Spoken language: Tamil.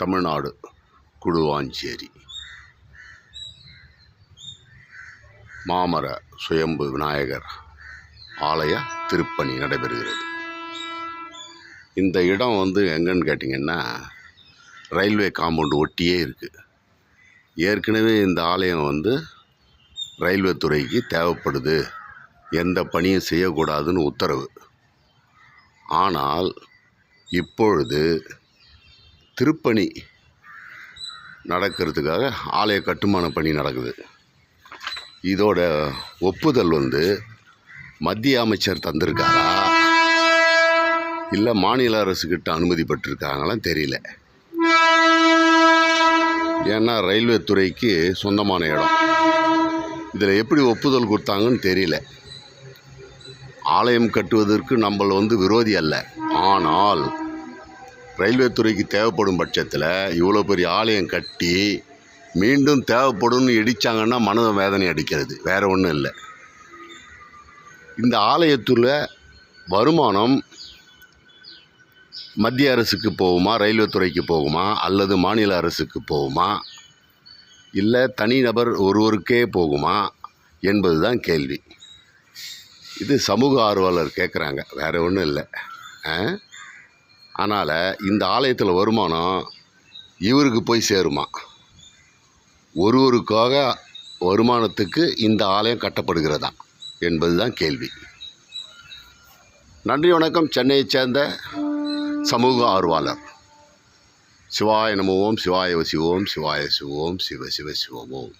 தமிழ்நாடு குடுவாஞ்சேரி. மாமர சுயம்பு விநாயகர் ஆலய திருப்பணி நடைபெறுகிறது. இந்த இடம் வந்து எங்கன்னு கேட்டிங்கன்னா ரயில்வே காம்பவுண்டு ஒட்டியே இருக்குது ஏற்கனவே இந்த ஆலயம் வந்து ரயில்வே துறைக்கு தேவைப்படுது. எந்த பணியும் செய்யக்கூடாதுன்னு உத்தரவு. ஆனால் இப்பொழுது திருப்பணி நடக்கிறதுக்காக ஆலய கட்டுமான பணி நடக்குது. இதோட ஒப்புதல் வந்து மத்திய அமைச்சர் தந்திருக்காரா? இல்லை மாநில அரசுக்கிட்ட அனுமதி பெற்றிருக்காங்களாம் தெரியல. ஏன்னா ரயில்வே துறைக்கு சொந்தமான இடம். இதில் எப்படி ஒப்புதல் கொடுத்தாங்கன்னு தெரியல. ஆலயம் கட்டுவதற்கு நம்மள வந்து விரோதி அல்ல. ஆனால் ரயில்வே துறைக்கு தேவைப்படும் பட்சத்தில் இவ்வளோ பெரிய ஆலயம் கட்டி மீண்டும் தேவைப்படும்னு இடித்தாங்கன்னா மன வேதனை அடிக்கிறது. வேற ஒன்றும் இல்லை. இந்த ஆலயத்தில் வருமானம் மத்திய அரசுக்கு போகுமா ரயில்வே துறைக்கு போகுமா அல்லது மாநில அரசுக்கு போகுமா இல்லை தனிநபர் ஒருவருக்கே போகுமா என்பது தான் கேள்வி. இது சமூக ஆர்வலர் கேட்குறாங்க வேறு ஒன்றும் இல்லை. அதனால் இந்த ஆலயத்தில் வருமானம் இவருக்கு போய் சேருமா. ஒருவருக்காக வருமானத்துக்கு இந்த ஆலயம் கட்டப்படுகிறதா என்பது தான் கேள்வி. நன்றி வணக்கம். சென்னையைச் சேர்ந்த சமூக ஆர்வலர். சிவாய நம ஓம் சிவாய சிவோம் சிவாய சிவோம் சிவ சிவ சிவம்